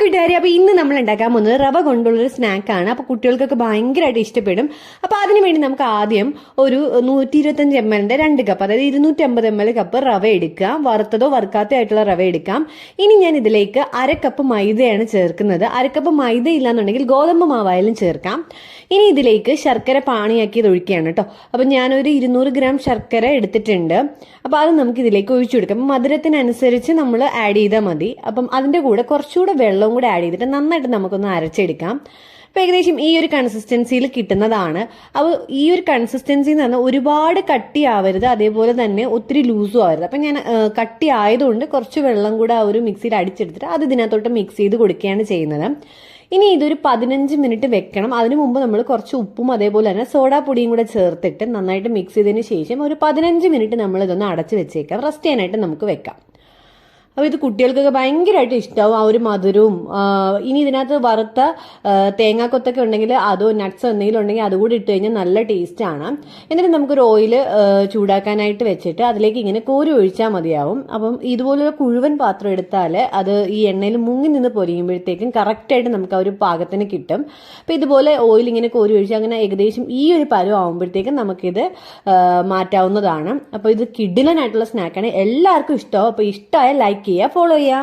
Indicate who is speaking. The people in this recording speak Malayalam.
Speaker 1: കൂട്ടുകാരി അപ്പോൾ ഇന്ന് നമ്മൾ ഉണ്ടാക്കാൻ പോകുന്നത് റവ കൊണ്ടുള്ളൊരു സ്നാക്കാണ് അപ്പോൾ കുട്ടികൾക്കൊക്കെ ഭയങ്കരമായിട്ട് ഇഷ്ടപ്പെടും. അപ്പോൾ അതിന് വേണ്ടി നമുക്ക് ആദ്യം ഒരു നൂറ്റി ഇരുപത്തഞ്ച് എം എല്ലിന്റെ രണ്ട് കപ്പ് അതായത് ഇരുന്നൂറ്റി അമ്പത് എം എൽ കപ്പ് റവ എടുക്കാം. വറുത്തതോ വറുക്കാത്തോ ആയിട്ടുള്ള റവ എടുക്കാം. ഇനി ഞാൻ ഇതിലേക്ക് അര കപ്പ് മൈദയാണ് ചേർക്കുന്നത്. അര കപ്പ് മൈദ ഇല്ലാന്നുണ്ടെങ്കിൽ ഗോതമ്പ് മാവായാലും ചേർക്കാം. ഇനി ഇതിലേക്ക് ശർക്കര പാണിയാക്കിയത് ഒഴിക്കുകയാണ് കേട്ടോ. അപ്പൊ ഞാനൊരു ഇരുന്നൂറ് ഗ്രാം ശർക്കര എടുത്തിട്ടുണ്ട്. അപ്പോൾ അത് നമുക്ക് ഇതിലേക്ക് ഒഴിച്ചു കൊടുക്കാം. അപ്പം മധുരത്തിനനുസരിച്ച് നമ്മൾ ആഡ് ചെയ്താൽ മതി. അപ്പം അതിന്റെ കൂടെ കുറച്ചുകൂടെ വെള്ളവും കൂടെ ആഡ് ചെയ്തിട്ട് നന്നായിട്ട് നമുക്കൊന്ന് അരച്ചെടുക്കാം. അപ്പോൾ ഏകദേശം ഈ ഒരു കൺസിസ്റ്റൻസിയിൽ കിട്ടുന്നതാണ്. അപ്പോൾ ഈ ഒരു കൺസിസ്റ്റൻസി എന്ന് പറഞ്ഞാൽ ഒരുപാട് കട്ടി ആവരുത് അതേപോലെ തന്നെ ഒത്തിരി ലൂസും ആവരുത്. അപ്പം ഞാൻ കട്ടി ആയതുകൊണ്ട് കുറച്ച് വെള്ളം കൂടെ ആ ഒരു മിക്സിയിൽ അടിച്ചെടുത്തിട്ട് അത് ഇതിനകത്തോട്ട് മിക്സ് ചെയ്ത് കൊടുക്കുകയാണ് ചെയ്യുന്നത്. ഇനി ഇതൊരു പതിനഞ്ച് മിനിറ്റ് വെക്കണം. അതിനു മുമ്പ് നമ്മൾ കുറച്ച് ഉപ്പും അതേപോലെ തന്നെ സോഡാ പൊടിയും കൂടെ ചേർത്തിട്ട് നന്നായിട്ട് മിക്സ് ചെയ്തതിന് ശേഷം ഒരു പതിനഞ്ച് മിനിറ്റ് നമ്മൾ ഇതൊന്ന് അടച്ച് വെച്ചേക്കാം. റെസ്റ്റ് ചെയ്യാനായിട്ട് നമുക്ക് വെക്കാം. അപ്പോൾ ഇത് കുട്ടികൾക്കൊക്കെ ഭയങ്കരമായിട്ട് ഇഷ്ടമാവും ആ ഒരു മധുരവും ഇനി ഇതിനകത്ത് വറുത്ത തേങ്ങാക്കൊത്തൊക്കെ ഉണ്ടെങ്കിൽ അതോ നട്ട്സ് എന്തെങ്കിലും ഉണ്ടെങ്കിൽ അതുകൂടി ഇട്ട് കഴിഞ്ഞാൽ നല്ല ടേസ്റ്റാണ് എന്നിട്ട് നമുക്കൊരു ഓയിൽ ചൂടാക്കാനായിട്ട് വെച്ചിട്ട് അതിലേക്ക് ഇങ്ങനെ കോരി ഒഴിച്ചാൽ മതിയാവും. അപ്പം ഇതുപോലൊരു കുഴുവൻ പാത്രം എടുത്താൽ അത് ഈ എണ്ണയിൽ മുങ്ങി നിന്ന് പൊരിയുമ്പോഴത്തേക്കും കറക്റ്റായിട്ട് നമുക്ക് ആ ഒരു പാകത്തിന് കിട്ടും. അപ്പോൾ ഇതുപോലെ ഓയിൽ ഇങ്ങനെ കോരി ഒഴിച്ച് അങ്ങനെ ഏകദേശം ഈ ഒരു പരുവം ആകുമ്പോഴത്തേക്കും നമുക്കിത് മാറ്റാവുന്നതാണ്. അപ്പോൾ ഇത് കിഡിലനായിട്ടുള്ള സ്നാക്കാണ് എല്ലാവർക്കും ഇഷ്ടമാവും. അപ്പോൾ ഇഷ്ടമായ ലൈക്ക് ചെയ്യുക ഫോളോ ചെയ്യുക